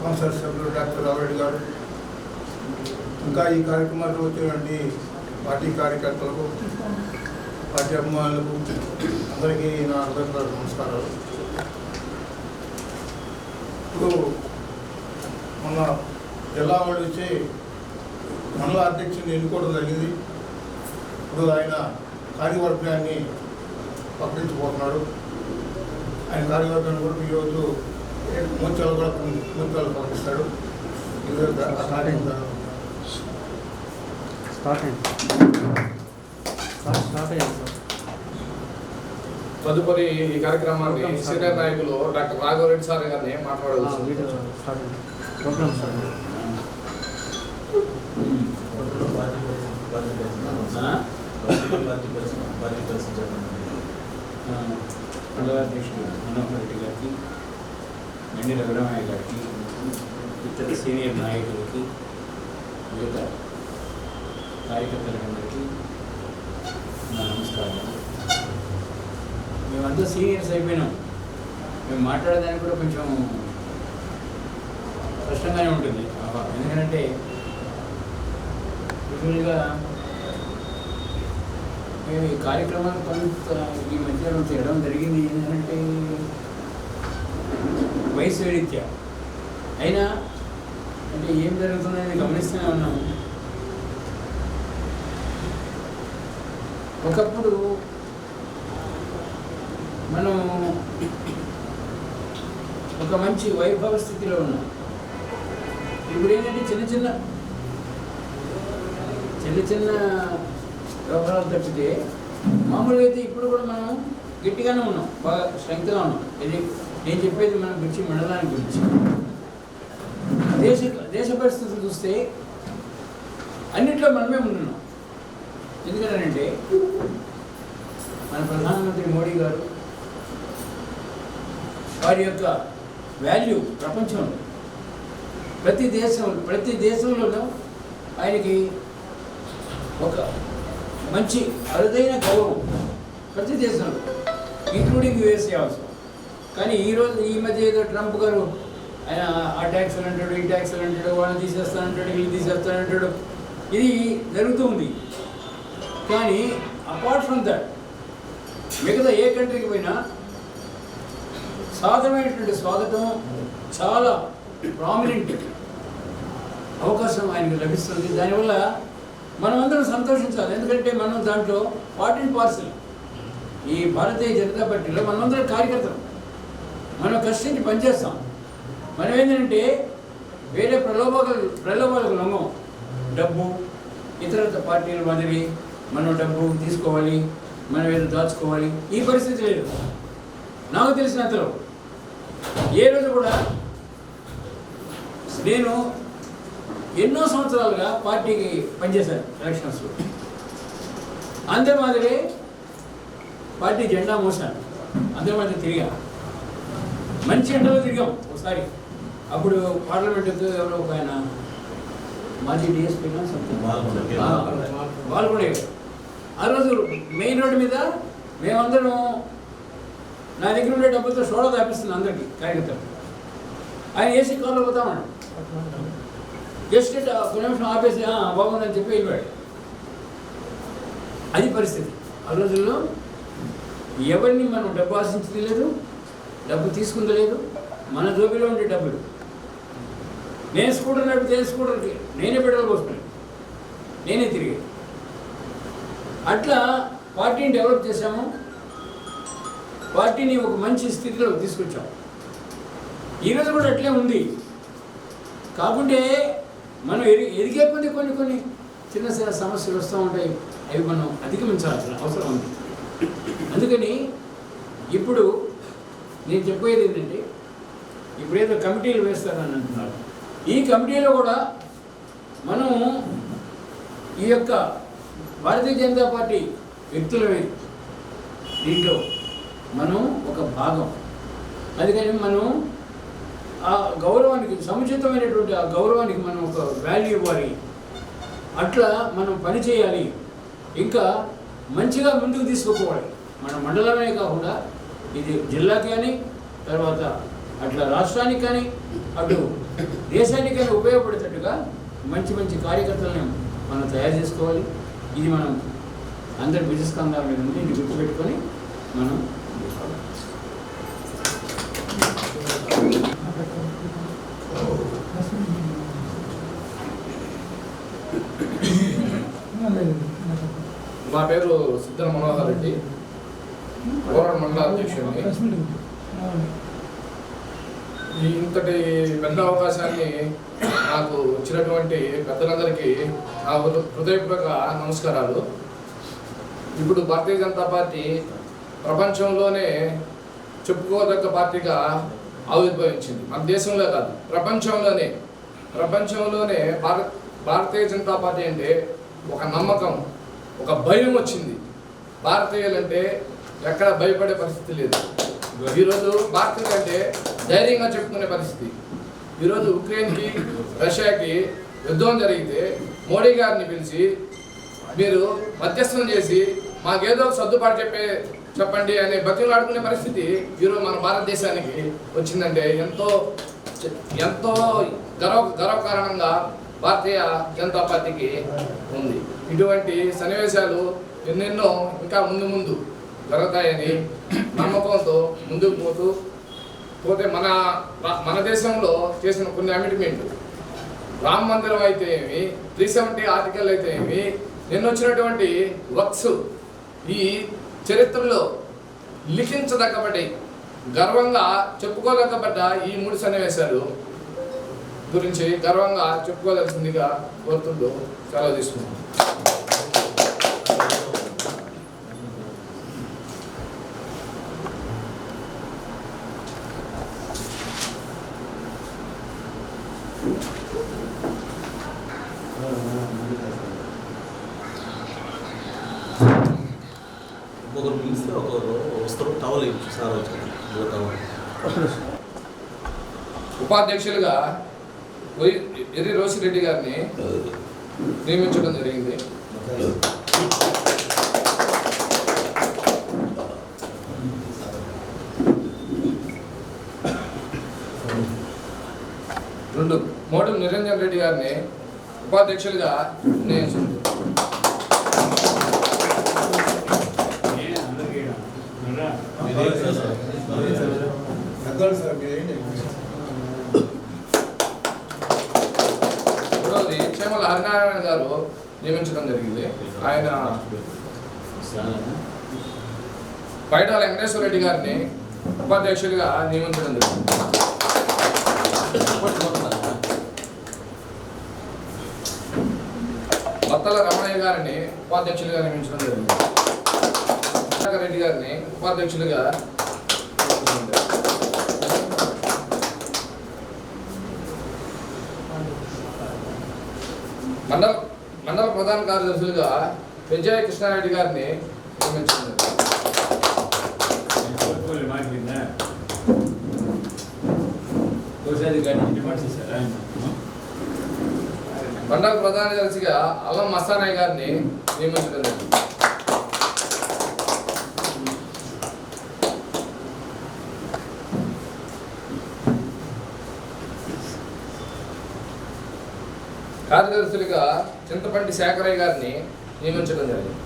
Council సభ్యులు doctor Ravu Reddy గారు. ఇంకా ఈ కార్యక్రమాల్లో వచ్చినటువంటి పార్టీ కార్యకర్తలకు పార్టీ అభిమానులకు అందరికీ నా అందరికీ నమస్కారాలు. ఇప్పుడు మన జిల్లా వాళ్ళు వచ్చి మండల అధ్యక్షుడిని ఎన్నుకోవడం జరిగింది. ఇప్పుడు ఆయన కార్యవర్గాన్ని ప్రకటించబోతున్నాడు ఆయన కార్యవర్గాన్ని కూడా ఈరోజు మూర్చాలు కూడా అయ్యింది సార్. తదుపరి ఈ కార్యక్రమాన్ని సీనియర్ నాయకులు డాక్టర్ రాఘవరెడ్డి సార్ గారిని మండలాధ్యక్షుడు మనోహర్ రెడ్డి గారికి నండి రఘురామయ్య గారికి ఇతర సీనియర్ నాయకులకి మిగతా కార్యకర్తలందరికీ నా నమస్కారం మేమంతా సీనియర్స్ అయిపోయినాం. మేము మాట్లాడేదానికి కూడా కొంచెం కష్టంగానే ఉంటుంది. ఎందుకంటే యూజువల్గా మేము ఈ కార్యక్రమాలు కొంత ఈ మధ్యలో చేయడం జరిగింది. ఏంటంటే వయసు రీత్యా అయినా అంటే ఏం జరుగుతుందని గమనిస్తూనే ఉన్నాము ఒకప్పుడు మనం ఒక మంచి వైభవ స్థితిలో ఉన్నాం. ఇప్పుడు ఏంటంటే చిన్న చిన్న చిన్న చిన్న వ్యవహారాలు తప్పితే మామూలుగా అయితే ఇప్పుడు కూడా మనం గట్టిగానే ఉన్నాం. బాగా స్ట్రెంగ్త్గా ఉన్నాం. ఇది నేను చెప్పేది మన గురించి మండలాన్ని గురించి. దేశ దేశ పరిస్థితులు చూస్తే అన్నింటిలో మనమే ఉంటున్నాం ఎందుకంటే మన ప్రధానమంత్రి మోడీ గారు వారి యొక్క వాల్యూ ప్రపంచంలో ప్రతి దేశం ప్రతి దేశంలోనూ ఆయనకి ఒక మంచి అరుదైన గౌరవం ప్రతి దేశంలో ఇంక్లూడింగ్ యుఎస్ఏ అవసరం కానీ ఈరోజు ఈ మధ్య ఏదో ట్రంప్ గారు ఆయన ఆ ట్యాక్స్ అంటాడు ఈ ట్యాక్స్ అంటాడు వాళ్ళని తీసేస్తానంటాడు వీళ్ళు తీసేస్తానంటాడు ఇది జరుగుతుంది కానీ అపార్ట్ ఫ్రమ్ దట్ మిగతా ఏ కంట్రీకి పోయినా సాధారణమైనటువంటి స్వాగతం చాలా ప్రామినెంట్ అవకాశం ఆయనకు లభిస్తుంది. దానివల్ల మనమందరం సంతోషించాలి. ఎందుకంటే మనం దాంట్లో పార్ట్ అండ్ పార్సల్ ఈ భారతీయ జనతా పార్టీలో మనమందరం కార్యకర్తలు. మనం కష్టించి పనిచేస్తాం మనం ఏంటంటే వేరే ప్రలోభాలు ప్రలోభాలకు లొంగం. డబ్బు ఇతర పార్టీల మాదిరి మనం డబ్బు తీసుకోవాలి మనం ఏదో దాచుకోవాలి. ఈ పరిస్థితి లేదు. నాకు తెలిసినంతలో ఏ రోజు కూడా నేను ఎన్నో సంవత్సరాలుగా పార్టీకి పనిచేశాను ఎలక్షన్స్లో. అంతే మాదిరి పార్టీ జెండా మోసాను అంతే మాదిరి తిరిగా. మంచి ఎండలో తిరిగాం ఒకసారి. అప్పుడు పార్లమెంట్ ఎవరో ఒక ఆయన మాజీ డిఎస్పీ వాళ్ళు. కూడా. ఆ రోజు మెయిన్ రోడ్డు మీద మేమందరం నా దగ్గర ఉండే డబ్బులతో సోడా తాపిస్తుంది అందరికీ కార్యకర్తలు. ఆయన ఏసీ కార్లో పోతామన్నాడు. జస్ట్ ఒక నిమిషం ఆపేసి "ఆ, బాగుందని చెప్పి వెళ్ళిపోయాడు. అది పరిస్థితి. ఆ రోజుల్లో ఎవరిని మనం డబ్బు ఆశించింది లేదు. డబ్బు తీసుకుంది లేదు మన జోబిలో ఉండే డబ్బులు. నేను స్కూటర్ నడిపితే ఏ స్కూటర్కి నేనే పెట్రోల్ పోసుకున్నాను. నేనే తిరిగాను. అట్లా పార్టీని డెవలప్ చేశాము. పార్టీని ఒక మంచి స్థితిలో తీసుకొచ్చాం. ఈరోజు కూడా అట్లే ఉంది. కాకుంటే మనం ఎది ఎదిగే కొన్ని కొన్ని కొన్ని చిన్న చిన్న సమస్యలు వస్తూ ఉంటాయి. అవి మనం అధిగమించాల్సిన అవసరం ఉంది. అందుకని ఇప్పుడు నేను చెప్పేది ఏంటంటే ఇప్పుడు ఏదో కమిటీలు వేస్తానని అంటున్నారు. ఈ కమిటీలో కూడా మనం ఈ యొక్క భారతీయ జనతా పార్టీ వ్యక్తులమే దీంట్లో మనం ఒక భాగం. అందుకని మనం ఆ గౌరవానికి సముచితమైనటువంటి ఆ గౌరవానికి మనం ఒక వాల్యూ ఇవ్వాలి. అట్లా మనం పని చేయాలి. ఇంకా మంచిగా ముందుకు తీసుకుపోవాలి. మన మండలమే కాకుండా ఇది జిల్లాకి కానీ తర్వాత అట్లా రాష్ట్రానికి కానీ అటు దేశానికి కానీ ఉపయోగపడేటట్టుగా మంచి మంచి కార్యకర్తలను మనం తయారు చేసుకోవాలి. ఇది మనం అందరి బిజినెస్ కందాల మీద ఉంది ఇది గుర్తుపెట్టుకొని మనం నా పేరు సిద్ధన మనోహర్ రెడ్డి. కోరడ మండల అధ్యక్షుడిని. ఈ ఇంతటి పెద్ద అవకాశాన్ని నాకు ఇచ్చినటువంటి పెద్దలందరికీ నా హృదయపూర్వక నమస్కారాలు. ఇప్పుడు భారతీయ జనతా పార్టీ ప్రపంచంలోనే చెప్పుకోదగ్గ పార్టీగా ఆవిర్భవించింది. మన దేశంలో కాదు ప్రపంచంలోనే. ప్రపంచంలోనే భారత్ భారతీయ జనతా పార్టీ అంటే ఒక నమ్మకం ఒక భయం వచ్చింది. భారతీయులంటే ఎక్కడ భయపడే పరిస్థితి లేదు. ఈరోజు భారతీయులు కంటే ధైర్యంగా చెప్పుకునే పరిస్థితి. ఈరోజు ఉక్రెయిన్కి రష్యాకి యుద్ధం జరిగితే మోడీ గారిని పిలిచి మీరు మధ్యస్థం చేసి మాకేదో సర్దుబాటు చెప్పే చెప్పండి అనే బతుకులు ఆడుకునే పరిస్థితి ఈరోజు మన భారతదేశానికి వచ్చిందంటే ఎంతో ఎంతో గర్వ గర్వకారణంగా భారతీయ జనతా పార్టీకి ఉంది. ఇటువంటి సన్నివేశాలు ఎన్నెన్నో ఇంకా ముందు ముందు జరుగుతాయని నమ్మకంతో ముందుకు పోతూ పోతే మన మన దేశంలో చేసిన కొన్ని అమిట్మెంట్ రామ మందిరం అయితే ఏమి త్రీ సెవెంటీ ఆర్టికల్ అయితే ఏమి నిన్న వచ్చినటువంటి వర్క్స్ ఈ చరిత్రలో లిఖించదగ్గబడి గర్వంగా చెప్పుకోదగ్గబడ్డ ఈ మూడు సన్నివేశాలు గురించి గర్వంగా చెప్పుకోదలసిందిగా కోరుతుంటూ సెలవు తీసుకున్నాను ఒకరు పిలిస్తే ఒకరు వస్తారు టవల్ ఇచ్చి సార్ వచ్చారు ఇదిగో టవల్ ఉపాధ్యక్షులుగా ఎర్రి రోషిరెడ్డి గారిని నియమించడం జరిగింది. రెండు మోడల్ నిరంజన్ రెడ్డి గారిని ఉపాధ్యక్షులుగా నియమించారు రెండవది చేమల హరినారాయణ గారు నియమించడం జరిగింది. ఆయన బయట వెంకటేశ్వర రెడ్డి గారిని ఉపాధ్యక్షుడిగా నియమించడం జరిగింది. బత్తల రమణయ్య గారిని ఉపాధ్యక్షులుగా నియమించడం జరిగింది. సుధాకర్ రెడ్డి గారిని ఉపాధ్యక్షులుగా. మండల మండల ప్రధాన కార్యదర్శులుగా విజయ కృష్ణారెడ్డి గారిని మార్చేశారా మండల ప్రధాన కార్యదర్శిగా అల్లం మస్తానయ్య గారిని నియమించడం జరిగింది కార్యదర్శులుగా చింతపంటి శేఖరయ్య గారిని నియమించడం జరిగింది.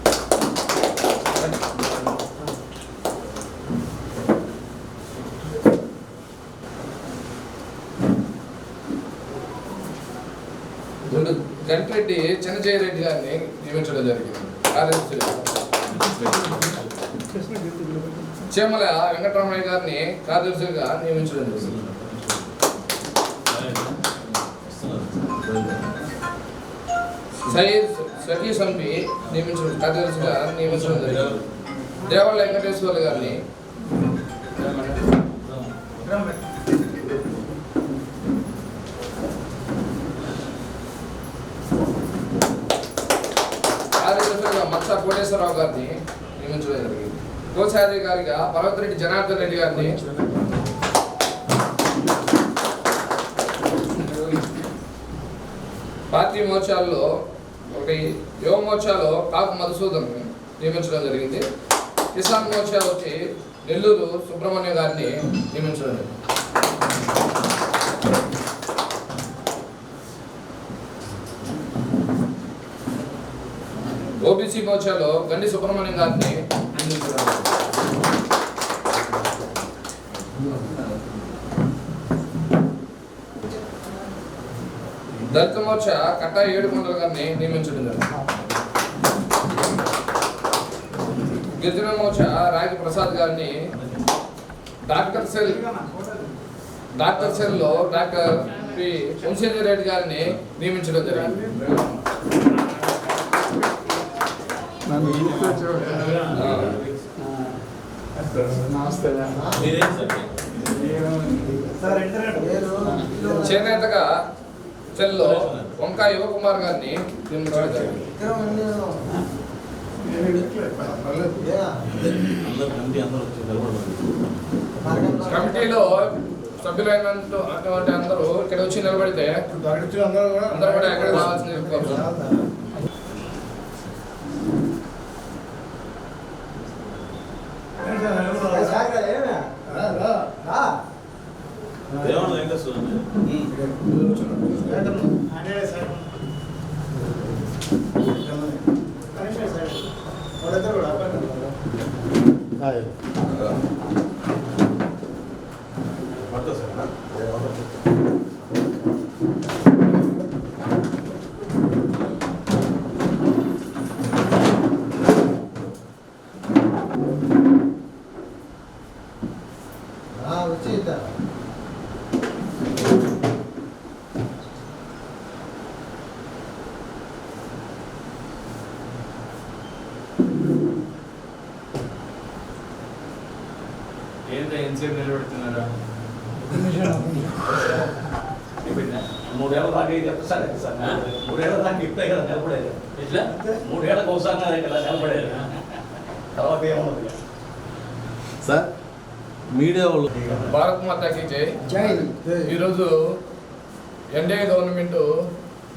రెండు గంటిరెడ్డి చిన్నజయరెడ్డి గారిని నియమించడం జరిగింది. కార్యదర్శులుగా. చేమల వెంకటరమణయ్య గారిని కార్యదర్శులుగా నియమించడం జరిగింది. సయీద్ సఖీ సంపి నియమించడం కార్యదర్శిగా నియమించడం జరిగింది. దేవళ్ళ వెంకటేశ్వర్లు గారిని కార్యదర్శులుగా మత్స కోటేశ్వరరావు గారిని నియమించడం జరిగింది. కోశాధికారిగా పర్వతరెడ్డి జనార్దన్ రెడ్డి గారిని పార్టీ మోర్చాల్లో ఒకటి యువ మోర్చాలో కాపు మధుసూదన్ నియమించడం జరిగింది. కిసాన్ మోర్చా వచ్చి నెల్లూరు సుబ్రహ్మణ్య గారిని నియమించడం జరిగింది. ఓబీసీ మోర్చాలో గండి సుబ్రహ్మణ్యం గారిని నియమించడం జరిగింది. దళిత మోర్చా కట్టా ఏడుకొండల గారిని నియమించడం జరిగింది. గిరిజన మోర్చా రాగి ప్రసాద్ గారిని డాక్టర్ సెల్ డాక్టర్ సెల్లో డాక్టర్ పి. వంశేంద్ర రెడ్డి గారిని నియమించడం జరిగింది. నమస్తే చేనేతగా సెల్లో వంకా యువకుమార్ గారిని కమిటీలో సభ్యులైనంత అటువంటి అందరూ ఇక్కడ వచ్చి నిలబడితే అందరూ కూడా అందరూ కూడా ఎక్కడ రావాల్సింది చెప్పుకోవచ్చు. దేవాడ వెంకటేశ్వర అండి ఏంటో ఎంతసేపు నిలబెడుతున్నారా? మూడేళ్ళ దాకా ఇది ఒక్కసారి సార్? మూడేళ్ళ దాకా ఇప్పుడే కదా నిలబడేది. ఎట్లా? మూడేళ్ళకి ఒకసారి కదా నిలబడేది. తర్వాత ఏమున్నది సార్ మీడియా వాళ్ళు భారత్ మాతాకి జై. జై. ఈరోజు ఎన్డీఏ గవర్నమెంట్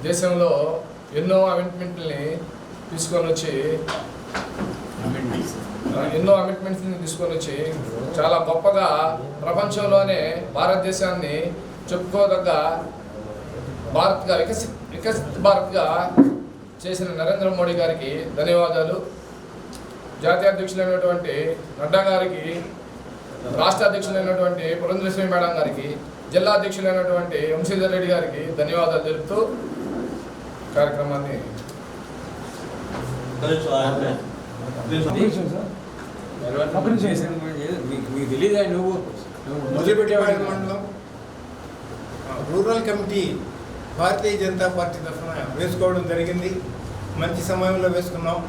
దేశంలో ఎన్నో అమెంట్మెంట్ని తీసుకొని వచ్చి ఎన్నో అమెంట్మెంట్స్ని తీసుకొని వచ్చి చాలా గొప్పగా ప్రపంచంలోనే భారతదేశాన్ని చెప్పుకోదగ్గ భారత్గా వికసిత్ వికసిత్ భారత్గా చేసిన నరేంద్ర మోడీ గారికి ధన్యవాదాలు. జాతీయ అధ్యక్షులైనటువంటి నడ్డా గారికి రాష్ట్ర అధ్యక్షులైనటువంటి పురంధరేశ్వరి మేడం గారికి జిల్లా అధ్యక్షులైనటువంటి వంశీధర్ రెడ్డి గారికి ధన్యవాదాలు తెలుపుతూ కార్యక్రమాన్ని మీకు నువ్వు మొదలుపెట్టేవాడి మండలం. Rural committee Bharatiya Janata party తరఫున వేసుకోవడం జరిగింది. మంచి సమయంలో వేసుకున్నాం.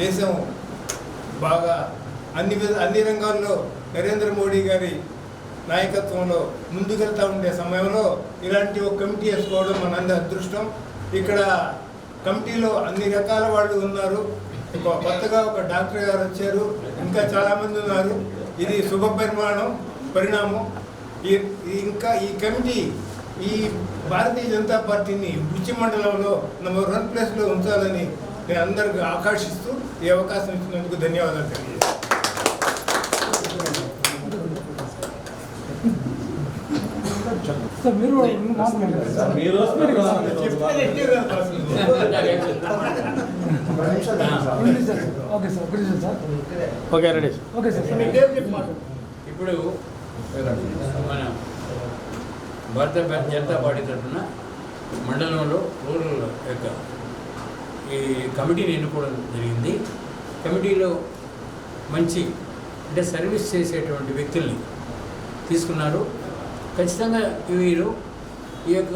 దేశం బాగా అన్ని అన్ని రంగాల్లో నరేంద్ర మోడీ గారి నాయకత్వంలో ముందుకెళ్తా ఉండే సమయంలో ఇలాంటి ఒక కమిటీ వేసుకోవడం మనందరి అదృష్టం. ఇక్కడ కమిటీలో అన్ని రకాల వాళ్ళు ఉన్నారు. ఒక కొత్తగా ఒక డాక్టర్ గారు వచ్చారు. ఇంకా చాలామంది ఉన్నారు. ఇది శుభ పరిమాణం పరిణామం. ఈ ఇంకా ఈ కమిటీ ఈ భారతీయ జనతా పార్టీని బుచ్చి మండలంలో నెంబర్ వన్ ప్లేస్లో ఉంచాలని నేను అందరికీ ఆకర్షిస్తూ ఈ అవకాశం ఇచ్చినందుకు ధన్యవాదాలు తెలియజేస్తాను సార్ మీరు మీరు okay sir evening sir? Okay ready. Okay sir. ఇప్పుడు మన భారత జనతా పార్టీ తరఫున మండలంలో రూరల్ యొక్క ఈ కమిటీని ఎన్నుకోవడం జరిగింది. కమిటీలో మంచి అంటే సర్వీస్ చేసేటువంటి వ్యక్తుల్ని తీసుకున్నారు. ఖచ్చితంగా వీరు ఈ యొక్క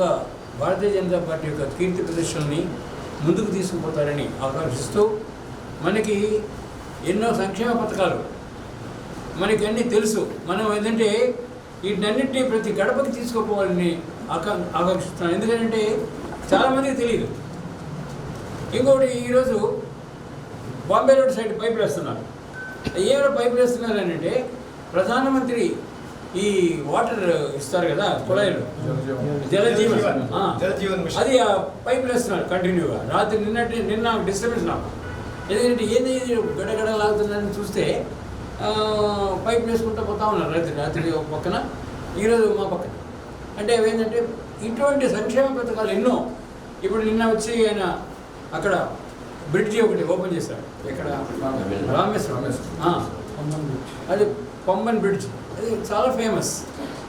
భారతీయ జనతా పార్టీ యొక్క కీర్తి ప్రదర్శనని ముందుకు తీసుకుపోతారని ఆకాంక్షిస్తూ మనకి ఎన్నో సంక్షేమ పథకాలు మనకి అన్నీ తెలుసు. మనం ఏంటంటే వీటినన్నింటినీ ప్రతి గడపకి తీసుకుపోవాలని ఆకా ఆకాంక్షిస్తున్నాను. ఎందుకంటే చాలామందికి తెలియదు. ఇంకొకటి ఈరోజు బాంబే రోడ్ సైడ్ పైపులు వేస్తున్నారు ఏమైనా పైపులు వేస్తున్నారు అంటే ప్రధానమంత్రి ఈ వాటర్ ఇస్తారు కదా కుళాయిలు. జలజీవన్. జలజీవన్. అది ఆ పైపులు వేస్తున్నారు కంటిన్యూగా. రాత్రి నిన్నటి నిన్న డిస్టర్బెన్స్ నాకు. ఎందుకంటే ఏది గడగడ లాగుతుందని చూస్తే ఆ, పైపులు వేసుకుంటూ పోతా ఉన్నారు రాత్రి రాత్రి ఒక పక్కన ఈరోజు మా పక్కన. అంటే అవేంటంటే ఇటువంటి సంక్షేమ పథకాలు ఎన్నో. ఇప్పుడు నిన్న వచ్చి ఆయన అక్కడ బ్రిడ్జి ఒకటి ఓపెన్ చేశారు ఇక్కడ రామేశ్వరం. అది పంబన్ బ్రిడ్జ్. అది చాలా ఫేమస్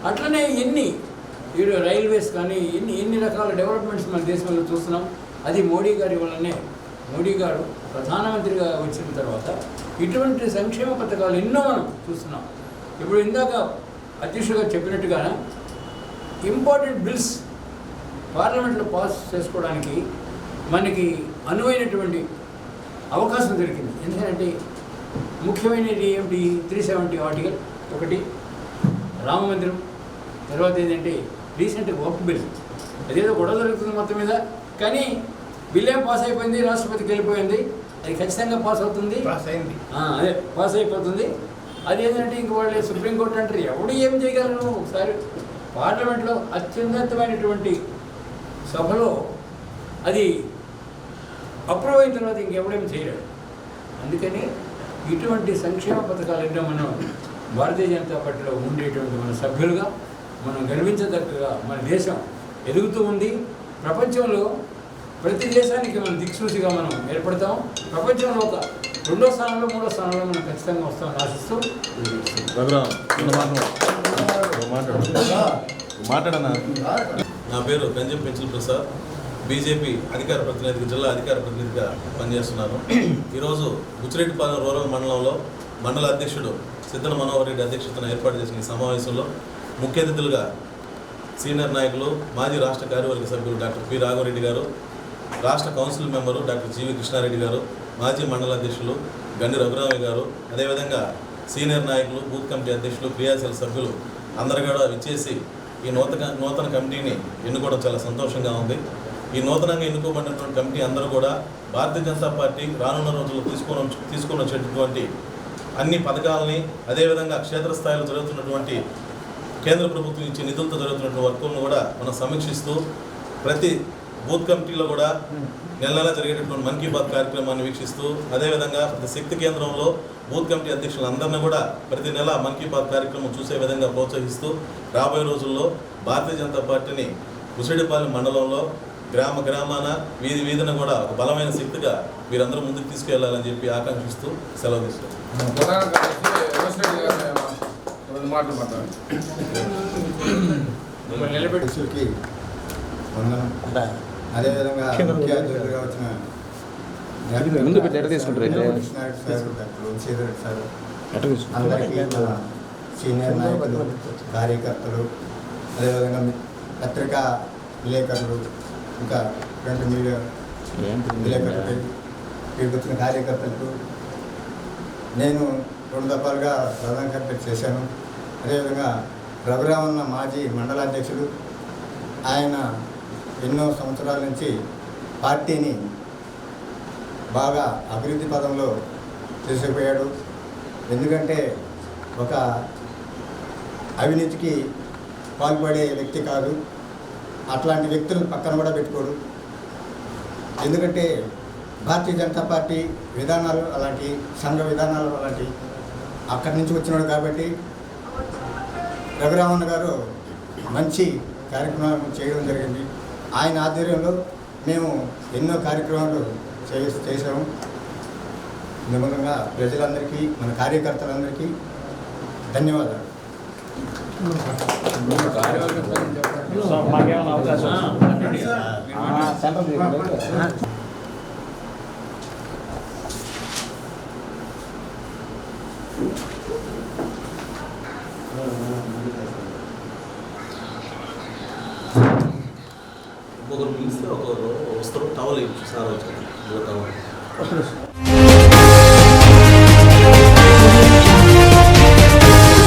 అట్లనే ఎన్ని ఈడు రైల్వేస్ కానీ ఎన్ని ఎన్ని రకాల డెవలప్మెంట్స్ మన దేశంలో చూస్తున్నాం. అది మోడీ గారి వల్లనే. మోడీ గారు ప్రధానమంత్రిగా వచ్చిన తర్వాత ఇటువంటి సంక్షేమ పథకాలు ఎన్నో మనం చూస్తున్నాం. ఇప్పుడు ఇందాక అధ్యక్షుడు గారు చెప్పినట్టుగా ఇంపార్టెంట్ బిల్స్ పార్లమెంట్లో పాస్ చేసుకోవడానికి మనకి అనువైనటువంటి అవకాశం దొరికింది. ఎందుకంటే ముఖ్యమైనది ఏమిటి? త్రీ సెవెంటీ ఆర్టికల్ ఒకటి. రామ మందిరం తర్వాత ఏంటంటే రీసెంట్ వర్క్ బిల్ అదేదో గొడవ జరుగుతుంది మొత్తం మీద. కానీ బిల్ ఏం పాస్ అయిపోయింది రాష్ట్రపతికి వెళ్ళిపోయింది అది ఖచ్చితంగా పాస్ అవుతుంది. పాస్ అయింది. అదే పాస్ అయిపోతుంది. అది ఏంటంటే ఇంక వాళ్ళు సుప్రీంకోర్టు అంటారు. ఎవడు ఏం చేయగలరు? ఒకసారి పార్లమెంట్లో అత్యున్నతమైనటువంటి సభలో అది అప్రూవ్ అయిన తర్వాత ఇంకెవడేం చేయలేడు. అందుకని ఇటువంటి సంక్షేమ పథకాలు ఎన్నో మనం భారతీయ జనతా పార్టీలో ఉండేటువంటి మన సభ్యులుగా మనం గర్వించదగ్గగా మన దేశం ఎదుగుతూ ఉంది. ప్రపంచంలో ప్రతి దేశానికి మనం దిక్సూచిగా మనం ఏర్పడతాం. ప్రపంచంలో ఒక రెండో స్థానంలో మూడో స్థానంలో మనం ఖచ్చితంగా వస్తామని ఆశిస్తూ మాట్లాడనా? నా పేరు గంజం పెంచుల ప్రసాద్. బీజేపీ అధికార ప్రతినిధిగా జిల్లా అధికార ప్రతినిధిగా పనిచేస్తున్నాను. ఈరోజు బుచ్చిరెడ్డిపాలెం రూరల్ మండలంలో మండల అధ్యక్షుడు సిద్ధన మనోహర్ రెడ్డి అధ్యక్షతన ఏర్పాటు చేసిన ఈ సమావేశంలో ముఖ్య అతిథులుగా సీనియర్ నాయకులు మాజీ రాష్ట్ర కార్యవర్గ సభ్యులు డాక్టర్ పి రాఘవరెడ్డి గారు రాష్ట్ర council member doctor G V Krishna Reddy గారు మాజీ మండల అధ్యక్షులు గండి రఘురామయ్య గారు అదేవిధంగా సీనియర్ నాయకులు బూత్ కమిటీ అధ్యక్షులు క్రియాశీల సభ్యులు అందరు కూడా విచ్చేసి ఈ నూతన నూతన కమిటీని ఎన్నుకోవడం చాలా సంతోషంగా ఉంది. ఈ నూతనంగా ఎన్నుకోబడినటువంటి కమిటీ అందరూ కూడా భారతీయ జనతా పార్టీ రానున్న రోజుల్లో తీసుకొని తీసుకొని వచ్చేటటువంటి అన్ని పథకాలని అదేవిధంగా క్షేత్రస్థాయిలో జరుగుతున్నటువంటి కేంద్ర ప్రభుత్వం ఇచ్చే నిధులతో జరుగుతున్నటువంటి వర్కులను కూడా మనం సమీక్షిస్తూ ప్రతి బూత్ కమిటీలో కూడా నెల నెల జరిగేటటువంటి మన్ కీ బాత్ కార్యక్రమాన్ని వీక్షిస్తూ అదేవిధంగా ప్రతి శక్తి కేంద్రంలో బూత్ కమిటీ అధ్యక్షులందరినీ కూడా ప్రతి నెల మన్ కీ బాత్ కార్యక్రమం చూసే విధంగా ప్రోత్సహిస్తూ రాబోయే రోజుల్లో భారతీయ జనతా పార్టీని ఉసిడిపాలెం మండలంలో గ్రామ గ్రామాన వీధి వీధిన కూడా ఒక బలమైన శక్తిగా మీరందరూ ముందుకు తీసుకెళ్ళాలని చెప్పి ఆకాంక్షిస్తూ సెలవు తీసుకుంటాం. ప్రధాన కార్యదర్శి రమేష్ రెడ్డి గారు రెండు మాటలు మాట్లాడారు. మిమ్మల్ని నిలబెట్టి అధ్యక్షులకి వందనం. అదేవిధంగా ముఖ్య అతిథులుగా వచ్చిన ముందు పెట్టి తీసుకుంటారు అందరికీ మన సీనియర్ నాయకులు కార్యకర్తలు అదేవిధంగా పత్రికా విలేకరులు ఇంకా ప్రింట్ మీడియా ఇక్కడికి వచ్చిన కార్యకర్తలకు నేను రెండు దఫాలుగా ప్రధాన కార్యదర్శి చేశాను. అదేవిధంగా రఘురామన్న మాజీ మండల అధ్యక్షుడు ఆయన ఎన్నో సంవత్సరాల నుంచి పార్టీని బాగా అభివృద్ధి పదంలో తీసుకుపోయాడు. ఎందుకంటే ఒక అవినీతికి పాల్పడే వ్యక్తి కాదు. అట్లాంటి వ్యక్తులను పక్కన కూడా పెట్టుకోడు. ఎందుకంటే భారతీయ జనతా పార్టీ విధానాలు అలాంటి సంఘ విధానాలు అలాంటి అక్కడి నుంచి వచ్చినాడు కాబట్టి రఘురామన్న గారు మంచి కార్యక్రమాలు చేయడం జరిగింది. ఆయన ఆధ్వర్యంలో మేము ఎన్నో కార్యక్రమాలు చే చేశాము. నిమ్మకంగా ప్రజలందరికీ మన కార్యకర్తలందరికీ ధన్యవాదాలు. మాకేమైనా అవకాశం మాట్లాడండి. ఒక్కొక్కరు పిలిస్తే ఒక్కొక్కరు వస్తారు టవల్ ఇచ్చి సార్ వచ్చారు. టవల్.